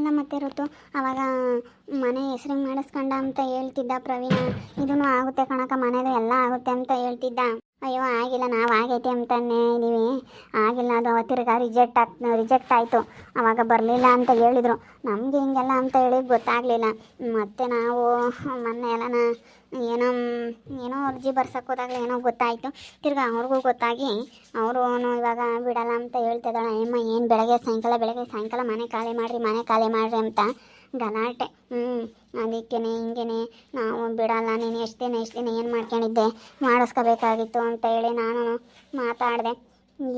ಅಲ್ಲ ಮತ್ತೆ ಋತು. ಅವಾಗ, ಮನೆ ಹೆಸ್ರಿಗೆ ಮಾಡಿಸ್ಕೊಂಡ ಅಂತ ಹೇಳ್ತಿದ್ದ ಪ್ರವೀಣ. ಇದನ್ನು ಆಗುತ್ತೆ ಕಣಕ ಮನೆದು ಎಲ್ಲ ಆಗುತ್ತೆ ಅಂತ ಹೇಳ್ತಿದ್ದ. ಅಯ್ಯೋ, ಆಗಿಲ್ಲ, ನಾವು ಆಗೈತೆ ಅಂತಾನೆ ನೀವು. ಆಗಿಲ್ಲ, ಅದು ಅವತ್ತಿರ್ಗ ರಿಜೆಕ್ಟ್ ಆಗ್ ರಿಜೆಕ್ಟ್ ಆಯಿತು. ಅವಾಗ ಬರಲಿಲ್ಲ ಅಂತ ಹೇಳಿದರು. ನಮಗೆ ಹಿಂಗೆಲ್ಲ ಅಂತ ಹೇಳಿ ಗೊತ್ತಾಗಲಿಲ್ಲ. ಮತ್ತು ನಾವು ಮೊನ್ನೆ ಎಲ್ಲನ ಏನೋ ಏನೋ ಅರ್ಜಿ ಬರ್ಸಕ್ಕೆ ಏನೋ ಗೊತ್ತಾಯಿತು. ತಿರ್ಗಿ ಅವ್ರಿಗೂ ಗೊತ್ತಾಗಿ ಅವರು ಇವಾಗ ಬಿಡಲ್ಲ ಅಂತ ಹೇಳ್ತಿದ್ದಾಳೆ. ಅಮ್ಮ ಏನು ಬೆಳಗ್ಗೆ ಸಾಯಂಕಾಲ ಬೆಳಗ್ಗೆ ಸಾಯಂಕಾಲ ಮನೆ ಖಾಲಿ ಮಾಡಿರಿ, ಮನೆ ಖಾಲಿ ಮಾಡಿರಿ ಅಂತ. ಗಲಾಟೆ. ಹ್ಞೂ ಅದಕ್ಕೇನೆ, ಹಿಂಗೇನೆ. ನಾವು ಬಿಡಲ್ಲ, ನೀನು ಎಷ್ಟು ದಿನ ಎಷ್ಟು ದಿನ ಏನು ಮಾಡ್ಕೊಂಡಿದ್ದೆ? ಮಾಡಿಸ್ಕೋಬೇಕಾಗಿತ್ತು ಅಂತ ಹೇಳಿ ನಾನು ಮಾತಾಡಿದೆ.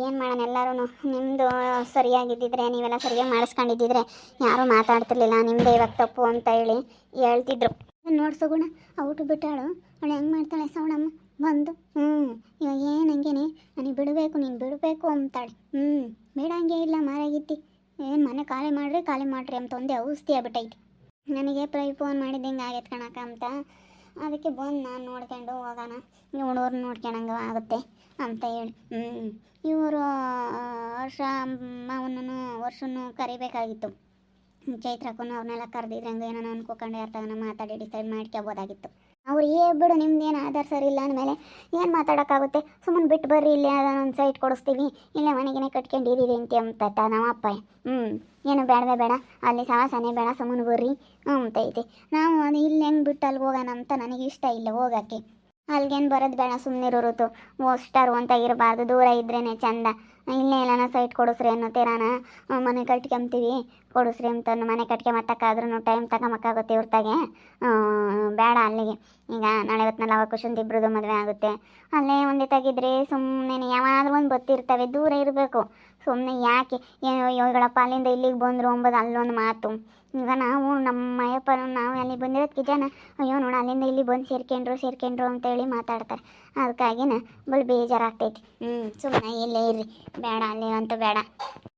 ಏನು ಮಾಡೋಣ ಎಲ್ಲರೂ ನಿಮ್ಮದು ಸರಿಯಾಗಿದ್ದಿದ್ರೆ, ನೀವೆಲ್ಲ ಸರಿಯಾಗಿ ಮಾಡಿಸ್ಕೊಂಡಿದ್ದಿದ್ರೆ ಯಾರೂ ಮಾತಾಡ್ತಿರ್ಲಿಲ್ಲ. ನಿಮ್ಮದೇ ಇವಾಗ ತಪ್ಪು ಅಂತ ಹೇಳಿ ಹೇಳ್ತಿದ್ರು. ನೋಡ್ಸೋಗುಣ ಔಟು ಬಿಟ್ಟಾಳು. ಅವಳು ಹೆಂಗೆ ಮಾಡ್ತಾಳೆ ಸೌಣಮ್ಮ? ಬಂದು ಹ್ಞೂ ಇವಾಗ ಏನು, ಹಂಗೇನೆ. ನನಗೆ ಬಿಡಬೇಕು, ನೀನು ಬಿಡಬೇಕು ಅಂತಾಳೆ. ಹ್ಞೂ ಬೇಡಂಗೆ ಇಲ್ಲ ಮಾರಾಗಿತ್ತಿ ಏನು ಮನೆ ಖಾಲಿ ಮಾಡ್ರಿ ಖಾಲಿ ಮಾಡ್ರಿ ಅಂತ ಒಂದೇ ಔಷಧಿ ಆಗ್ಬಿಟ್ಟೈತಿ. ನನಗೆ ಪ್ರೈ ಫೋನ್ ಮಾಡಿದ್ದು ಹಿಂಗೆ ಆಗೈತೆ ಕಣಕ ಅಂತ. ಅದಕ್ಕೆ ಬಂದು ನಾನು ನೋಡ್ಕೊಂಡು ಹೋಗೋಣ. ಹುಡುಗರು ನೋಡ್ಕೊಳಂಗೆ ಆಗುತ್ತೆ ಅಂತ ಹೇಳಿ. ಹ್ಞೂ ಇವರು ವರ್ಷ ಅವನನ್ನು ವರ್ಷನೂ ಕರಿಬೇಕಾಗಿತ್ತು. ಚೈತ್ರಕ್ಕೂ ಅವ್ರನ್ನೆಲ್ಲ ಕರೆದಿದ್ರೆ ಹಂಗೆ ಏನೋ ಅನ್ಕೋಕೊಂಡು ಯಾರ್ತಾಗನ ಮಾತಾಡಿ ಡಿಸೈಡ್ ಮಾಡ್ಕೋಬೋದಾಗಿತ್ತು ಅವ್ರು ಏ ಬಿಡು ನಿಮ್ದೇನು ಆಧಾರ್ ಸರ್ ಇಲ್ಲ ಅಂದಮೇಲೆ ಏನು ಮಾತಾಡೋಕ್ಕಾಗುತ್ತೆ? ಸುಮ್ಮನೆ ಬಿಟ್ಟು ಬರ್ರಿ, ಇಲ್ಲೇ ಅದನ್ನೊಂದು ಸೈಟ್ ಕೊಡಿಸ್ತೀವಿ. ಇಲ್ಲೇ ಮನೆಗೇನೆ ಕಟ್ಕೊಂಡಿದ್ದೀರಿ ಅಂತ ಅಂತ ನಮ್ಮ ಅಪ್ಪ ಹ್ಞೂ ಏನು ಬೇಡವೇ ಬೇಡ, ಅಲ್ಲಿ ಸವಾಸನೆ ಬೇಡ ಸುಮ್ಮನೆ ಬರ್ರಿ ಹ್ಞೂ ಅಂತೈತೆ ನಾವು ಅದು ಇಲ್ಲಿ ಹೆಂಗೆ ಬಿಟ್ಟು ಅಲ್ಲಿಗೆ ಹೋಗೋಣ ಅಂತ ನನಗೆ ಇಷ್ಟ ಇಲ್ಲ ಹೋಗೋಕ್ಕೆ. ಅಲ್ಲಿಗೇನು ಬರೋದು ಬೇಡ ಸುಮ್ಮನೆ ಇರೋರುತು ಮೋಸ್ಟಾರು ಅಂತ ಇರಬಾರ್ದು ದೂರ ಇದ್ರೇ ಚಂದ. ಇಲ್ಲೇ ಎಲ್ಲನ ಸೈಟ್ ಕೊಡಿಸ್ರಿ ಅನ್ನೋ ತೀರಾನ. ಆ, ಮನೆ ಕಟ್ಕೊಂತೀವಿ ಕೊಡಿಸ್ರಿ ಅಂತ ಮನೆ ಕಟ್ಕೊಂಬತ್ತಕ್ಕಾದ್ರೂ ಟೈಮ್ ತಗೊಂಬಕ್ಕಾಗುತ್ತೆ ಇವ್ರತಾಗೆ. ಬೇಡ ಅಲ್ಲಿಗೆ. ಈಗ ನಾಳೆ ಇವತ್ತಿನಲ್ಲಿ ಅವಾಗ ಕುಶಂತ ಇಬ್ಬರದು ಮದುವೆ ಆಗುತ್ತೆ. ಅಲ್ಲೇ ಒಂದೇ ತೆಗಿದ್ರೆ ಸುಮ್ಮನೆ ಯಾವಾದ್ರೂ ಒಂದು ಗೊತ್ತಿರ್ತವೆ ದೂರ ಇರಬೇಕು. ಸುಮ್ಮನೆ ಯಾಕೆ ಏನೋ ಇವುಗಳಪ್ಪ ಅಲ್ಲಿಂದ ಇಲ್ಲಿಗೆ ಬಂದರು ಅಂಬೋದು ಅಲ್ಲೊಂದು ಮಾತು. ಈಗ ನಾವು ನಮ್ಮ ಅಯ್ಯಪ್ಪನ ನಾವು ಅಲ್ಲಿ ಬಂದಿರೋದಕ್ಕೆ ಜನ ಅಯ್ಯೋ ನೋಡು ಅಲ್ಲಿಂದ ಇಲ್ಲಿ ಬಂದು ಸೇರ್ಕೊಂಡ್ರು ಸೇರ್ಕೊಂಡ್ರು ಅಂತೇಳಿ ಮಾತಾಡ್ತಾರೆ. ಅದಕ್ಕಾಗಿನ ಬಲ್ ಬೇಜಾರಾಗ್ತೈತಿ. ಹ್ಞೂ ಸುಮ್ಮನೆ ಇಲ್ಲೇ ಇರ್ರಿ. ಬೇಡ, ಅಲ್ಲಿ ಅಂತೂ ಬೇಡ.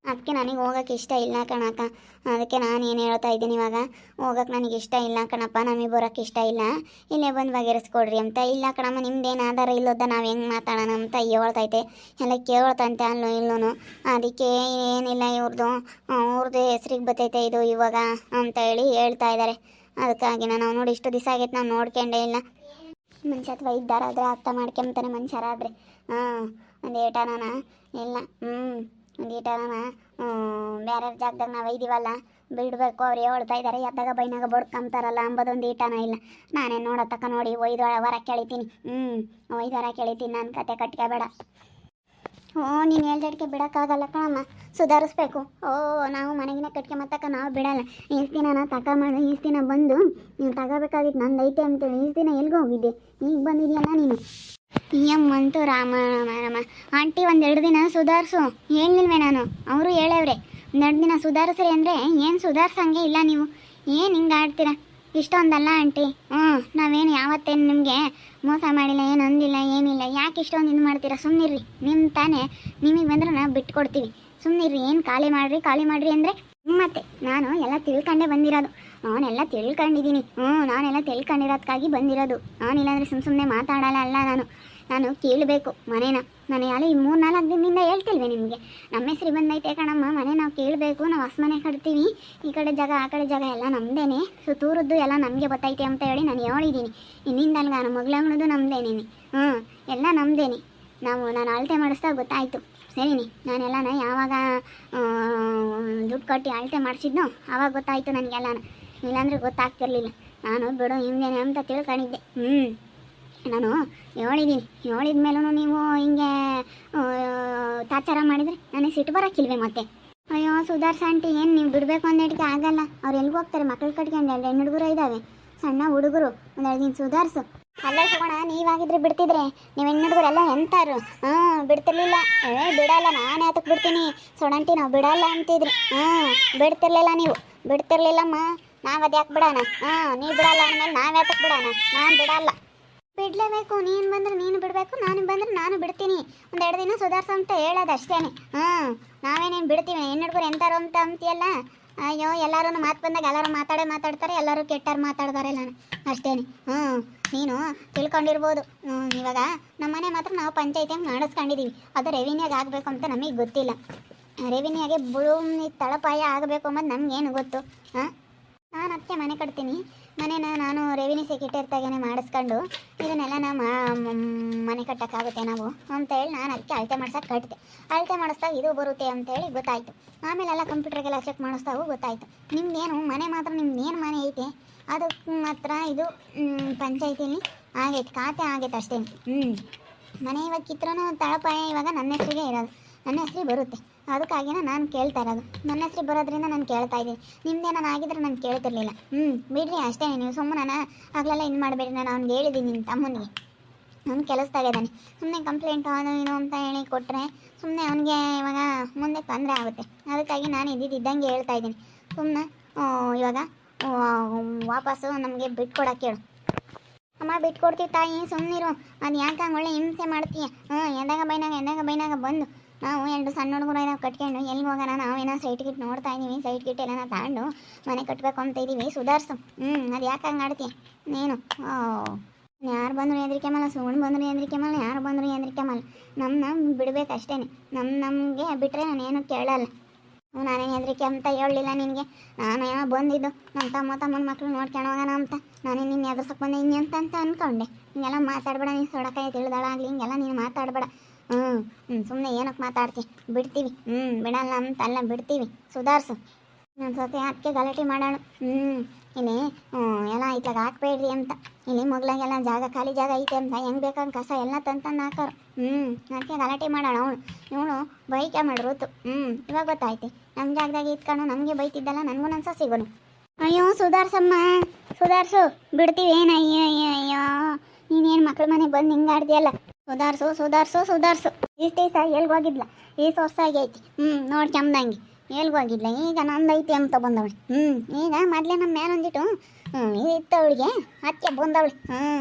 ಅದಕ್ಕೆ ನನಗೆ ಹೋಗೋಕೆ ಇಷ್ಟ ಇಲ್ಲ ಕಣಕ್ಕ. ಅದಕ್ಕೆ ನಾನು ಏನು ಹೇಳ್ತಾ ಇದ್ದೀನಿ ಇವಾಗ? ಹೋಗಕ್ಕೆ ನನಗೆ ಇಷ್ಟ ಇಲ್ಲ ಕಣಪ್ಪ, ನಮಗೆ ಬರೋಕ್ಕೆ ಇಷ್ಟ ಇಲ್ಲ. ಇಲ್ಲೇ ಬಂದು ಬಗೆಹರಿಸ್ಕೊಡ್ರಿ ಅಂತ. ಇಲ್ಲ ಕಣಮ್ಮ ನಿಮ್ದೇನು ಆಧಾರ ಇಲ್ಲದ ನಾವು ಹೆಂಗೆ ಮಾತಾಡೋಣ ಅಂತ ಹೇಳ್ತೈತೆ ಎಲ್ಲ ಕೇಳ್ತಂತೆ ಅಲ್ಲೋ ಇಲ್ಲೂ ಅದಕ್ಕೆ ಏನಿಲ್ಲ ಇವ್ರದ್ದು ಅವ್ರದ್ದು ಹೆಸ್ರಿಗೆ ಬತ್ತೈತೆ ಇದು ಇವಾಗ ಅಂತ ಹೇಳಿ ಹೇಳ್ತಾ ಇದ್ದಾರೆ ಅದಕ್ಕಾಗಿ ನಾನು ನೋಡಿ ಇಷ್ಟು ದಿವಸ ಆಗೈತೆ ನಾವು ನೋಡ್ಕೊಂಡೇ ಇಲ್ಲ. ಮನುಷ್ಯ ಅಥವಾ ಇದ್ದಾರಾದರೆ ಅರ್ಥ ಮಾಡ್ಕೊಂತಾನೆ ಮನುಷ್ಯರಾದರೆ. ಹಾಂ ಒಂದು ಏಟಾನ ಇಲ್ಲ ಹ್ಞೂ ಒಂದು ಏಟನ ಬೇರೆ ಜಾಗದಾಗ ನಾವು ಇದೀವಲ್ಲ ಬಿಡಬೇಕು, ಅವ್ರು ಹೇಳ್ತಾ ಇದ್ದಾರೆ ಎದ್ದಾಗ ಬೈನಾಗ ಬಡ್ಕೊಂತಾರಲ್ಲ ಅಂಬೋದೊಂದು ಈಟನ ಇಲ್ಲ. ನಾನೇ ನೋಡೋ ತಕ್ಕ ನೋಡಿ, ಒಯ್ದು ವರ ಕೇಳಿತೀನಿ. ಹ್ಞೂ ಒಯ್ದು ವರ ಕೇಳಿತೀನಿ ನನ್ನ ಕತೆ ಕಟ್ಕೋಬೇಡ. ಓ ನೀನು ಹೇಳ್ದಡ್ಕೆ ಬಿಡೋಕ್ಕಾಗಲ್ಲ ಕಣಮ್ಮ. ಸುಧಾರಿಸ್ಬೇಕು. ಓ, ನಾವು ಮನೆಗಿನ ಕಟ್ಕೊಂಬತ್ತಕ್ಕ ನಾವು ಬಿಡಲ್ಲ. ಈಸ್ ದಿನ ತಕ ಮಾಡಿ, ಈಸ್ ದಿನ ಬಂದು, ನೀನು ತಗೋಬೇಕಾಗಿತ್ತು ನಂದು ಐತೆ ಅಂತೇಳಿ, ಈಸ್ ದಿನ ಎಲ್ಗೆ ಹೋಗಿದ್ದೆ? ಈಗ ಬಂದಿದೆಯಲ್ಲ ನೀನು? ಯಮ್ಮಂತೂ ರಾಮ ರಾಮ ರಾಮ ಆಂಟಿ ಎರಡು ದಿನ ಸುಧಾರಿಸು. ಹೇಳಿಲ್ವೇ ನಾನು? ಅವರು ಹೇಳವ್ರೆ. ಒಂದೆರಡು ದಿನ ಸುಧಾರಿಸ್ರಿ ಅಂದರೆ ಏನು ಸುಧಾರಿಸಂಗೆ ಇಲ್ಲ ನೀವು. ಏನು ಹಿಂಗೆ ಆಡ್ತೀರಾ? ಇಷ್ಟೊಂದಲ್ಲ ಆಂಟಿ. ಹ್ಞೂ ನಾವೇನು ಯಾವತ್ತೇನು ನಿಮಗೆ ಮೋಸ ಮಾಡಿಲ್ಲ, ಏನು ಅಂದಿಲ್ಲ, ಏನಿಲ್ಲ. ಯಾಕೆ ಇಷ್ಟೊಂದು ಇದು ಮಾಡ್ತೀರಾ? ಸುಮ್ಮನಿರ್ರಿ ನಿಮ್ಮ ತಾನೇ ನಿಮಗೆ ಬಂದ್ರೆ ನಾವು ಬಿಟ್ಕೊಡ್ತೀವಿ. ಸುಮ್ಮನಿರ್ರಿ ಏನು ಖಾಲಿ ಮಾಡಿರಿ ಖಾಲಿ ಮಾಡಿರಿ ಅಂದರೆ ಮತ್ತೆ ನಾನು ಎಲ್ಲ ತಿಳ್ಕೊಂಡೇ ಬಂದಿರೋದು. ನಾನೆಲ್ಲ ತಿಳ್ಕೊಂಡಿದ್ದೀನಿ. ಹ್ಞೂ ನಾನೆಲ್ಲ ತಿಳ್ಕೊಂಡಿರೋದಕ್ಕಾಗಿ ಬಂದಿರೋದು. ನಾನಿಲ್ಲಾಂದರೆ ಸುಮ್ಮ ಸುಮ್ಮನೆ ಮಾತಾಡಲ್ಲ ಅಲ್ಲ ನಾನು. ನಾನು ಕೇಳಬೇಕು ಮನೇನ. ನಾನು ಯಾರು ಈ ಮೂರು ನಾಲ್ಕು ದಿನದಿಂದ ಹೇಳ್ತಿಲ್ವೇ ನಿಮಗೆ? ನಮ್ಮ ಹೆಸರು ಬಂದೈತೆ ಕಣಮ್ಮ. ಮನೆ ನಾವು ಕೇಳಬೇಕು. ನಾವು ಹೊಸ ಮನೆ ಕಟ್ತೀವಿ. ಈ ಕಡೆ ಜಾಗ, ಆ ಕಡೆ ಜಾಗ ಎಲ್ಲ ನಮ್ಮದೇನೆ ಸುತ್ತೂರದ್ದು ಎಲ್ಲ ನಮಗೆ ಗೊತ್ತೈತೆ ಅಂತ ಹೇಳಿ ನಾನು ಹೇಳಿದ್ದೀನಿ ಇನ್ನಿಂದ ಅಲ್ಗ ನಮ್ಮ ಮಗಳಂಗಳದು ನಮ್ಮದೇನೇನೆ ಹ್ಞೂ ಎಲ್ಲ ನಮ್ಮದೇನೆ ನಾವು, ನಾನು ಅಳತೆ ಮಾಡಿಸ್ತಾ ಗೊತ್ತಾಯಿತು. ಸರಿನಿ, ನಾನೆಲ್ಲನ ಯಾವಾಗ ದುಡ್ಡು ಕಟ್ಟಿ ಅಳತೆ ಮಾಡಿಸಿದ್ನೋ ಆವಾಗ ಗೊತ್ತಾಯಿತು ನನಗೆಲ್ಲನ. ಇಲ್ಲಾಂದ್ರೆ ಗೊತ್ತಾಗ್ತಿರ್ಲಿಲ್ಲ. ನಾನು ಬಿಡು, ಹಿಂಗೇನೆ ಅಂತ ತಿಳ್ಕೊಂಡಿದ್ದೆ. ಹ್ಞೂ ನಾನು ಹೇಳಿದ್ದೀನಿ ಹೇಳಿದ ಮೇಲೂ ನೀವು ಹಿಂಗೆ ತಾಚಾರ ಮಾಡಿದರೆ ನನಗೆ ಸಿಟ್ಟು ಬರೋಕ್ಕಿಲ್ವೇ ಮತ್ತೆ? ಅಯ್ಯೋ ಸುಧಾರ್ಸ ಆಂಟಿ ಏನು ನೀವು ಬಿಡಬೇಕು ಅಂದೇಟಿಗೆ ಆಗಲ್ಲ. ಅವ್ರು ಎಲ್ಲಿಗೆ ಹೋಗ್ತಾರೆ? ಮಕ್ಳು ಕಟ್ಕೊಂಡು ಎರಡು ಹೆಣ್ಣು ಹುಡುಗರು ಇದ್ದಾವೆ ಸಣ್ಣ ಹುಡುಗರು ಒಂದೆರಡು ದಿನ ಸುಧಾರಿಸು. ಅಲ್ಲ ಸುಗೋಣ, ನೀವಾಗಿದ್ರೆ ಬಿಡ್ತಿದ್ರೆ. ನೀವು ಹೆಣ್ಣು ಹುಡುಗರು ಎಲ್ಲ ಎಂತಾರು ಹಾಂ, ಬಿಡ್ತಿರ್ಲಿಲ್ಲ. ಏ, ಬಿಡಲ್ಲ, ನಾನು ಅದಕ್ಕೆ ಬಿಡ್ತೀನಿ. ಸೊಡಂಟಿ ನಾವು ಬಿಡಲ್ಲ ಅಂತಿದ್ರಿ. ಹಾಂ, ಬಿಡ್ತಿರ್ಲಿಲ್ಲ ನೀವು. ಬಿಡ್ತಿರ್ಲಿಲ್ಲಮ್ಮ. ನಾವು ಅದ್ಯಾಕೆ ಬಿಡೋಣ? ಹಾಂ, ನೀ ಬಿಡಲ್ಲ ಅಂದಮೇಲೆ ನಾವು ಯಾತಕ್ಕೆ ಬಿಡೋಣ? ನಾನು ಬಿಡಲ್ಲ. ಬಿಡಲೇಬೇಕು, ನೀನು ಬಂದ್ರೆ ನೀನು ಬಿಡಬೇಕು, ನಾನು ಬಂದ್ರೆ ನಾನು ಬಿಡ್ತೀನಿ. ಒಂದೆರಡು ದಿನ ಸುಧಾರಿಸು ಅಂತ ಹೇಳೋದು ಅಷ್ಟೇ ಹಾಂ, ನಾವೇನೇನು ಬಿಡ್ತೀವಿ? ಹೆಣ್ಣು ಹುಡುಗರು ಎಂತಾರು ಅಂತ ಅಂತೀಯಲ್ಲ? ಅಯ್ಯೋ ಎಲ್ಲರೂ ಮಾತು ಬಂದಾಗ ಎಲ್ಲರೂ ಮಾತಾಡೇ ಮಾತಾಡ್ತಾರೆ, ಎಲ್ಲರೂ ಕೆಟ್ಟಾರು ಮಾತಾಡ್ತಾರೆ ನಾನು ಅಷ್ಟೇನೆ. ಹ್ಞೂ ನೀನು ತಿಳ್ಕೊಂಡಿರ್ಬೋದು. ಇವಾಗ ನಮ್ಮನೆ ಮಾತ್ರ ನಾವು ಪಂಚಾಯತಿಯಾಗ ಮಾಡಿಸ್ಕೊಂಡಿದ್ದೀವಿ ಅದು ರೆವಿನ್ಯೂಗೆ ಆಗಬೇಕು ಅಂತ ನಮಗೆ ಗೊತ್ತಿಲ್ಲ. ರೆವಿನ್ಯಾಗೆ ಬುಳುಮ್ ತಳಪಾಯ ಆಗಬೇಕು ಅನ್ನೋದು ನಮಗೇನು ಗೊತ್ತು? ಹಾಂ? ನಾನು ಅದಕ್ಕೆ ಮನೆ ಕಟ್ತೀನಿ. ಮನೇನ ನಾನು ರೆವಿನ್ಯೂ ಸೆಕ್ರೆಟರಿತಾಗೇನೆ ಮಾಡಿಸ್ಕೊಂಡು ಇದನ್ನೆಲ್ಲ ನಾ ಮಾ- ಮ್- ಮನೆ ಕಟ್ಟೋಕ್ಕಾಗುತ್ತೆ ನಾವು ಅಂತೇಳಿ ನಾನು ಅದಕ್ಕೆ ಅಳತೆ ಮಾಡ್ಸೋಕೆ ಕಟ್ಟಿದೆ ಅಳತೆ ಮಾಡಿಸ್ದಾಗ ಇದು ಬರುತ್ತೆ ಅಂತೇಳಿ ಗೊತ್ತಾಯಿತು. ಆಮೇಲೆಲ್ಲ ಕಂಪ್ಯೂಟರ್ಗೆಲ್ಲ ಚೆಕ್ ಮಾಡಿಸ್ದಾಗೂ ಗೊತ್ತಾಯಿತು. ನಿಮ್ದೇನು ಮನೆ ಮಾತ್ರ ನಿಮ್ದು ಏನು ಮನೆ ಐತೆ? ಅದಕ್ಕೆ ಮಾತ್ರ ಇದು ಪಂಚಾಯ್ತಿಲಿ ಆಗೈತೆ ಖಾತೆ ಆಗೈತೆ ಅಷ್ಟೇ. ಹ್ಞೂ ಮನೆ ಇವಾಗ ಕಿತ್ರೂ ತಳಪಾಯ ಇವಾಗ ನನ್ನ ಹೆಸರಿಗೆ ಇರೋದು. ನನ್ನ ಹೆಸರಿಗೆ ಬರುತ್ತೆ. ಅದಕ್ಕಾಗಿನ ನಾನು ಕೇಳ್ತಾ ಇರೋದು. ನನ್ನ ಹೆಸರಿಗೆ ಬರೋದ್ರಿಂದ ನಾನು ಕೇಳ್ತಾ ಇದ್ದೀನಿ. ನಿಮ್ದೇನಾರು ಆಗಿದ್ರೆ ನಾನು ಕೇಳ್ತಿರ್ಲಿಲ್ಲ. ಹ್ಞೂ ಬಿಡ್ರಿ ಅಷ್ಟೇ ನೀವು ಸುಮ್ಮನೆ ಆಗಲೆಲ್ಲ ಇನ್ನು ಮಾಡಬೇಡಿ. ನಾನು ಅವ್ನಿಗೆ ಹೇಳಿದ್ದೀನಿ ನಿಮ್ಮ ತಮ್ಮನಿಗೆ. ಅವ್ನು ಕೆಲಸದಾಗ ಇದ್ದಾನೆ ಸುಮ್ಮನೆ ಕಂಪ್ಲೇಂಟ್ ಅದು ಏನು ಅಂತ ಹೇಳಿ ಕೊಟ್ಟರೆ ಸುಮ್ಮನೆ ಅವನಿಗೆ ಇವಾಗ ಮುಂದೆ ತೊಂದರೆ ಆಗುತ್ತೆ. ಅದಕ್ಕಾಗಿ ನಾನು ಇದ್ದಿದ್ದಂಗೆ ಹೇಳ್ತಾ ಇದ್ದೀನಿ. ಸುಮ್ಮನೆ ಇವಾಗ ವಾಪಸ್ಸು ನಮಗೆ ಬಿಟ್ಕೊಡಕ್ಕೆ ಹೇಳು. ಅಮ್ಮ, ಬಿಟ್ಕೊಡ್ತೀವಿ ತಾಯಿ ಸುಮ್ಮನಿರು ಅದು ಯಾಕೆ ಒಳ್ಳೆ ಹಿಂಸೆ ಮಾಡ್ತೀಯ? ಹ್ಞೂ ಎಂದಾಗ ಬೈನಾಗ ಎಂದಾಗ ಬೈನಾಗ ಬಂದು. ನಾವು ಎರಡು ಸಣ್ಣ ಹುಡುಗರು ಏನೋ ಕಟ್ಕೊಂಡು ಎಲ್ಲಿ ಹೋಗೋಣ? ನಾವೇನೋ ಸೈಟ್ ಗಿಟ್ ನೋಡ್ತಾ ಇದ್ದೀವಿ ಸೈಟ್ ಗಿಟ್ ಎಲ್ಲ ತಗೊಂಡು ಮನೆ ಕಟ್ಟಬೇಕು ಅಂತ ಇದ್ದೀವಿ. ಸುಧಾರಿಸು. ಹ್ಞೂ ಅದು ಯಾಕೆ ಹಂಗೆ ಆಡ್ತೀಯ ನೀನು. ಯಾರು ಬಂದರು ಎದ್ರಿಕೆ ಮಲ್ಲ ಸುಣ್ಣ ಬಂದರು ಎದ್ರಿಕೆ ಮಲ್ಲ ಯಾರು ಬಂದರು ಎದ್ರಿಕೆ ಮಲ್ಲ ನಮ್ಮ ನಮ್ಮ ಬಿಡ್ಬೇಕು ಅಷ್ಟೇನೆ ನಮ್ಮ ನಮಗೆ ಬಿಟ್ಟರೆ ನಾನೇನು ಕೇಳಲ್ಲ. ನಾನೇನು ಹೆದರಿಕೆ ಅಂತ ಹೇಳಲಿಲ್ಲ ನಿನಗೆ. ನಾನು ಏನೋ ಬಂದಿದ್ದು. ನಮ್ಮ ತಮ್ಮ ತಮ್ಮನ ಮಕ್ಳು ನೋಡ್ಕೊಂಡು ಹೋಗೋಣ ಅಂತ. ನಾನೇ ನಿನ್ನ ಎದುರ್ಸಕ್ಕೆ ಬಂದೆ, ಇನ್ನೆ ಅಂತ ಅಂತ ಅಂದ್ಕೊಂಡೆ ಹಿಂಗೆಲ್ಲ ಮಾತಾಡಬೇಡ, ನೀನು ಸೊಡಕಾಯಿ ತಿಳಿದಾಳಾಗಲಿ, ಹಿಂಗೆಲ್ಲ ನೀನು ಮಾತಾಡಬೇಡ. ಹ್ಞೂ ಹ್ಞೂ ಸುಮ್ಮನೆ ಏನಕ್ಕೆ ಮಾತಾಡ್ತಿ? ಬಿಡ್ತೀವಿ. ಹ್ಞೂ ಬಿಡಲ್ಲ ಅಂತ ಅಲ್ಲ, ಬಿಡ್ತೀವಿ. ಸುಧಾರಿಸು. ನನ್ನ ಸೊತೆ ಗಲಾಟೆ ಮಾಡೋಣ. ಹ್ಞೂ ಇಲ್ಲಿ ಎಲ್ಲ ಇತ್ಲಾಗ ಹಾಕ್ಬೇಡ್ರಿ ಅಂತ. ಇಲ್ಲಿ ಮಗ್ಲಾಗೆಲ್ಲ ಜಾಗ ಖಾಲಿ ಜಾಗ ಐತೆ ಅಂತ. ಹೆಂಗೆ ಬೇಕಂಗೆ ಕಸ ಎಲ್ಲ ತಂತಂದು ಹಾಕೋರು. ಹ್ಞೂ ಅದಕ್ಕೆ ಗಲಾಟೆ ಮಾಡೋಣ ಅವಳು. ಇವನು ಬೈಕೆ ಮಾಡಿರೋತು. ಹ್ಞೂ ಇವಾಗ ಗೊತ್ತಾಯ್ತು. ನಮ್ಮ ಜಾಗದಾಗ ಇತ್ಕೊಂಡು ನಮಗೆ ಬೈತಿದ್ದಲ್ಲ, ನನಗೂ ನನ್ನ ಸಿಗೋನು. ಅಯ್ಯೋ, ಸುಧಾರ್ಸಮ್ಮ. ಸುಧಾರ್ಸು, ಬಿಡ್ತೀವಿ. ಏನು ಅಯ್ಯೋ ಅಯ್ಯೋ ನೀನೇನು ಮಕ್ಳ ಮನೆಗೆ ಬಂದು ಹಿಂಗೆ ಆಡ್ದಿಯಲ್ಲ ಸುಧಾರ್ಸು ಸುಧಾರ್ಸು ಸುಧಾರ್ಸು. ಇಷ್ಟು ದಿವಸ ಎಲ್ಗೆ ಹೋಗಿದ್ಲ? ಈ ವರ್ಷ ಆಗೈತಿ ಹ್ಞೂ ನೋಡ್ಕೊಂಬಂದಂಗೆ ಎಲ್ಗೆ ಹೋಗಿದ್ಲ? ಈಗ ನಂದೈತಿ ಅಂತ ಬಂದವಳು. ಹ್ಞೂ ಈಗ ಮೊದಲೇ ನಮ್ಮ ಮೇಲೆ ಒಂದಿಟ್ಟು ಹ್ಞೂ ಇತ್ತು ಅವಳಿಗೆ ಅದಕ್ಕೆ ಬಂದವಳು. ಹ್ಞೂ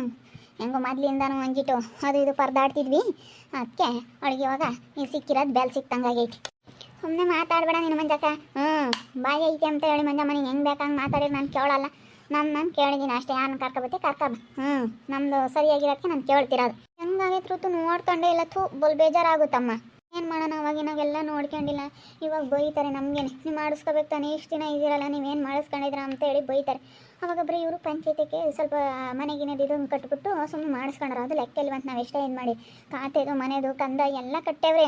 ಹೆಂಗೋ ಮೊದ್ಲಿಂದನೂ ಒಂದಿಟ್ಟು ಅದು ಇದು ಪರದಾಡ್ತಿದ್ವಿ. ಅದಕ್ಕೆ ಅವಳಿಗೆ ಇವಾಗ ಈ ಸಿಕ್ಕಿರೋದು ಬೆಲ್ ಸಿಕ್ತಂಗಾಗೈತಿ ಸುಮ್ಮನೆ ಮಾತಾಡಬೇಡ ನಿನ್ನ ಮಂಜಕ್ಕ. ಹ್ಞೂ ಬಾಯಿ ಐತಿ ಅಂತ ಹೇಳಿ ಮಂಜ ಮನೆಗೆ ಹೆಂಗೆ ಬೇಕಂಗೆ ಮಾತಾಡಿದ್ರೆ ನಾನು ಕೇಳಲ್ಲ. ನಾನು ನಾನು ಕೇಳಿದ್ದೀನಿ ಅಷ್ಟೇ ಯಾರನ್ನ ಕರ್ಕೊಬತ್ತಿ ಕರ್ಕೊಬ. ಹ್ಞೂ ನಮ್ಮದು ಸರಿಯಾಗಿರೋದಕ್ಕೆ ನಾನು ಕೇಳ್ತಿರೋದು. ಹೆಂಗಾಗೈತೆ ಋತು ನೋಡ್ಕೊಂಡೆ ಇಲ್ಲ ಥೂ ಬಲ್ ಬೇಜಾರಾಗುತ್ತಮ್ಮ. ಏನು ಮಾಡೋಣ ಅವಾಗಿನಾಗೆಲ್ಲ ನೋಡ್ಕೊಂಡಿಲ್ಲ. ಇವಾಗ ಬೈತಾರೆ ನಮಗೇನೆ. ನೀವು ಮಾಡಿಸ್ಕೋಬೇಕು ತಾನೇ ಇಷ್ಟು ದಿನ ಇದ್ದೀರಲ್ಲ ನೀವೇನು ಮಾಡಿಸ್ಕೊಂಡಿದ್ರ ಅಂತ ಹೇಳಿ ಬೈತಾರೆ. ಅವಾಗ ಬರೀ ಇವರು ಪಂಚಾಯತಿಗೆ ಸ್ವಲ್ಪ ಮನೆಗಿನದು ಇದನ್ನು ಕಟ್ಬಿಟ್ಟು ಸುಮ್ಮನೆ ಮಾಡಿಸ್ಕೊಂಡ್ರೆ. ಅದು ಲೆಕ್ಕ ಇಲ್ವಂತ ನಾವು ಎಷ್ಟೇ ಏನು ಮಾಡಿ. ಖಾತೆದು ಮನೆದು ಕಂದ ಎಲ್ಲ ಕಟ್ಟೇವ್ರೆ.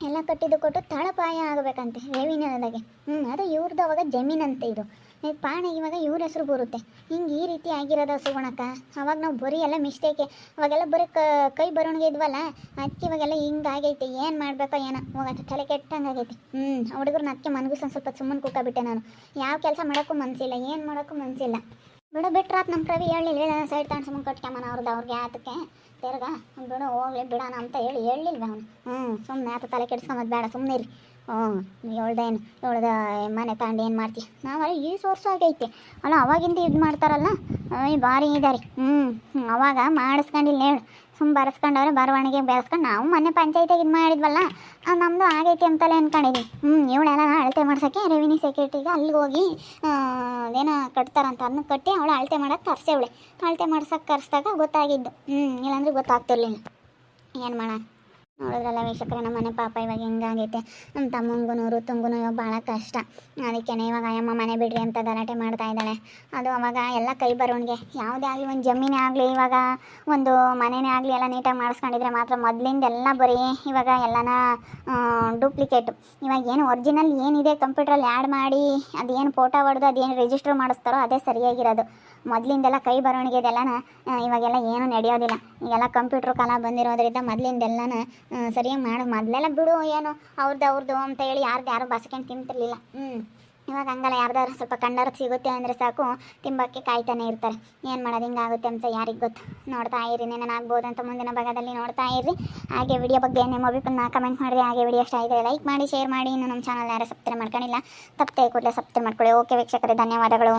ಎಲ್ಲ ಕಟ್ಟಿದ್ದು ಕೊಟ್ಟು ತಳಪಾಯ ಆಗಬೇಕಂತೆ ರೆವಿನ್ಯೂದಾಗೆ ಹ್ಞೂ ಅದು ಇವ್ರದ್ದು ಅವಾಗ ಜಮೀನಂತೆ ಇದು. ಈ ಪಾಣಿ, ಇವಾಗ ಇವ್ರ ಹೆಸರು ಬರುತ್ತೆ. ಹಿಂಗೆ ಈ ರೀತಿ ಆಗಿರೋದ ಸುಗುಣಕ್ಕ? ಅವಾಗ ನಾವು ಬರೀ ಎಲ್ಲ ಮಿಸ್ಟೇಕೆ ಅವಾಗೆಲ್ಲ ಬರೀ ಕ, ಕೈ ಬರವಣಿಗೆ ಇದ್ವಲ್ಲ ಅದಕ್ಕೆ ಇವಾಗೆಲ್ಲ ಹಿಂಗೆ ಆಗೈತೆ. ಏನು ಮಾಡಬೇಕೋ ಏನೋ. ಹೋಗತ್ತೆ ತಲೆ ಕೆಟ್ಟಂಗೆ ಆಗೈತೆ. ಹ್ಞೂ ಹುಡುಗರನ್ನ ಅದಕ್ಕೆ ಮನಗೂ ಸ್ವಲ್ಪ ಸುಮ್ಮನೆ ಕೂಕಬಿಟ್ಟೆ ನಾನು. ಯಾವ ಕೆಲಸ ಮಾಡೋಕ್ಕೂ ಮನಸ್ಸಿಲ್ಲ ಏನು ಮಾಡೋಕ್ಕೂ ಮನಸ್ಸಿಲ್ಲ ಬಿಡು ಬಿಟ್ರಾತ್ ನಮ್ಮ ಪ್ರವಿ ಹೇಳಿಲ್ವೇ ಸೈಡ್ ತಗೊಂಡು ಸುಮ್ಮನೆ ಕಟ್ಕೊಂಬನ ಅವ್ರದ್ದು ಅವ್ರಿಗೆ ಆತಕ್ಕೆ. ತಿರ್ಗ, ಬಿಡು, ಹೋಗ್ಲಿ, ಬಿಡೋಣ ಅಂತ ಹೇಳಿ ಹೇಳಿಲ್ವ ಅವನು? ಹ್ಞೂ ಸುಮ್ಮನೆ ಆತ, ತಲೆ ಕೆಡ್ಸ್ಕೊಂಬದು ಬೇಡ ಸುಮ್ಮನೆ ಇರಿ ಹ್ಞೂ ಏಳ್ದೇನು ಏಳ್ದ ಮನೆ ತಗೊಂಡು ಏನು ಮಾಡ್ತೀವಿ ನಾವು ಈ ಸೋರ್ಸ್ ಆಗೈತೆ ಅಲ್ಲ, ಅವಾಗಿಂದ ಇದು ಮಾಡ್ತಾರಲ್ಲ? ಭಾರಿ ಇದಾರೆ ಹ್ಞೂ ಅವಾಗ ಮಾಡಿಸ್ಕೊಂಡಿಲ್ಲ ಹೇಳು ಸುಮ್ಮ ಬರೆಸ್ಕೊಂಡವ್ರೆ, ಬರವಣಿಗೆ ಬೆಳೆಸ್ಕೊಂಡು ನಾವು ಮೊನ್ನೆ ಪಂಚಾಯತಿಗೆ ಇದು ಮಾಡಿದ್ವಲ್ಲ? ನಮ್ಮದು ಆಗೈತಿ ಅಂತಲೇ ಅಂದ್ಕೊಂಡಿದ್ವಿ ಹ್ಞೂ ಇವಳೆಲ್ಲ ಅಳತೆ ಮಾಡ್ಸೋಕ್ಕೆ ರೆವಿನ್ಯೂ ಸೆಕ್ಯೂರಿಟಿಗೆ ಅಲ್ಲಿಗೆ ಹೋಗಿ ಏನೋ ಕಟ್ತಾರಂತ ಅದನ್ನ ಕಟ್ಟಿ ಅವಳು ಅಳತೆ ಮಾಡೋಕೆ ಕರ್ಸೇವಳೆ. ಅಳತೆ ಮಾಡ್ಸೋಕೆ ಕರ್ಸ್ದಾಗ ಗೊತ್ತಾಗಿದ್ದು. ಹ್ಞೂ ಇಲ್ಲಾಂದ್ರೆ ಗೊತ್ತಾಗ್ತಿರ್ಲಿಲ್ಲ. ಏನು ಮಾಡೋಣ? ನೋಡಿದ್ರಲ್ಲ ವೀಕ್ಷಕರೇ, ನಮ್ಮ ಮನೆ ಪಾಪ ಇವಾಗ ಹೆಂಗಾಗೈತೆ? ನಮ್ಮ ತಮ್ಮಂಗೂ ತುಂಗುನೂ ಇವಾಗ ಭಾಳ ಕಷ್ಟ. ಅದಕ್ಕೇನೆ ಇವಾಗ ಅಯ್ಯಮ್ಮ ಮನೆ ಬಿಡ್ರಿ ಅಂತ ಗಲಾಟೆ ಮಾಡ್ತಾ ಇದ್ದಾಳೆ. ಅದು ಅವಾಗ ಎಲ್ಲ ಕೈ ಬರೋಣಿಗೆ. ಯಾವುದೇ ಆಗಲಿ, ಒಂದು ಜಮೀನೇ ಆಗಲಿ, ಇವಾಗ ಒಂದು ಮನೆನೇ ಆಗಲಿ ಎಲ್ಲ ನೀಟಾಗಿ ಮಾಡಿಸ್ಕೊಂಡಿದ್ರೆ ಮಾತ್ರ ಮೊದಲಿಂದೆಲ್ಲ ಬರೀ ಇವಾಗ ಎಲ್ಲನ ಡೂಪ್ಲಿಕೇಟು ಇವಾಗ ಏನು ಒರಿಜಿನಲ್ ಏನಿದೆ ಕಂಪ್ಯೂಟ್ರಲ್ಲಿ ಆ್ಯಡ್ ಮಾಡಿ, ಅದೇನು ಫೋಟೋ ಹೊಡೆದು, ಅದೇನು ರಿಜಿಸ್ಟರ್ ಮಾಡಿಸ್ತಾರೋ ಅದೇ ಸರಿಯಾಗಿರೋದು. ಮೊದಲಿಂದೆಲ್ಲ ಕೈ ಬರವಣಿಗೆದೆಲ್ಲನ ಇವಾಗೆಲ್ಲ ಏನೂ ನಡೆಯೋದಿಲ್ಲ. ಈಗೆಲ್ಲ ಕಂಪ್ಯೂಟ್ರ್ ಕಾಲ ಬಂದಿರೋದ್ರಿಂದ ಮೊದಲಿಂದೆಲ್ಲನ ಸರಿಯಾಗಿ ಮಾಡೋದು ಮೊದಲೆಲ್ಲ ಬಿಡು, ಏನು ಅವ್ರದ್ದು ಅವ್ರದ್ದು ಅಂತ ಹೇಳಿ ಯಾರ್ದು ಯಾರು ಬಸ್ಕೊಂಡು ತಿಂತಿರ್ಲಿಲ್ಲ. ಹ್ಞೂ ಇವಾಗ ಹಂಗಲ್ಲ, ಯಾರ್ದಾದ್ರು ಸ್ವಲ್ಪ ಕಂಡವ್ರು ಸಿಗುತ್ತೆ ಅಂದರೆ ಸಾಕು. ತಿಂಬಕ್ಕೆ ಕಾಯ್ತಾನೆ ಇರ್ತಾರೆ. ಏನು ಮಾಡೋದು, ಹಿಂಗಾಗುತ್ತೆ ಅಂತ ಯಾರಿಗೆ ಗೊತ್ತು? ನೋಡ್ತಾ ಇರಿ ನಾನು ಆಗ್ಬೋದು ಅಂತ ಮುಂದಿನ ಭಾಗದಲ್ಲಿ ನೋಡ್ತಾ ಇರಿ ಹಾಗೆ ವಿಡಿಯೋ ಬಗ್ಗೆ ನಿಮ್ಮ ಅಭಿಪ್ರಾಯ ಕಮೆಂಟ್ ಮಾಡಿರಿ. ಹಾಗೆ ವಿಡಿಯೋ ಇಷ್ಟ ಆಗಿದೆ ಲೈಕ್ ಮಾಡಿ ಶೇರ್ ಮಾಡಿ. ಇನ್ನು ನಮ್ಮ ಚಾನಲ್ ಯಾರು ಸಬ್ಸ್ಕ್ರೈಬ್ ಮಾಡ್ಕೊಂಡಿಲ್ಲ, ತಪ್ಪದೆ ಕೂಡಲೇ ಸಬ್ಸ್ಕ್ರೈಬ್ ಮಾಡ್ಕೊಳ್ಳಿ. ಓಕೆ ವೀಕ್ಷಕರೇ, ಧನ್ಯವಾದಗಳು.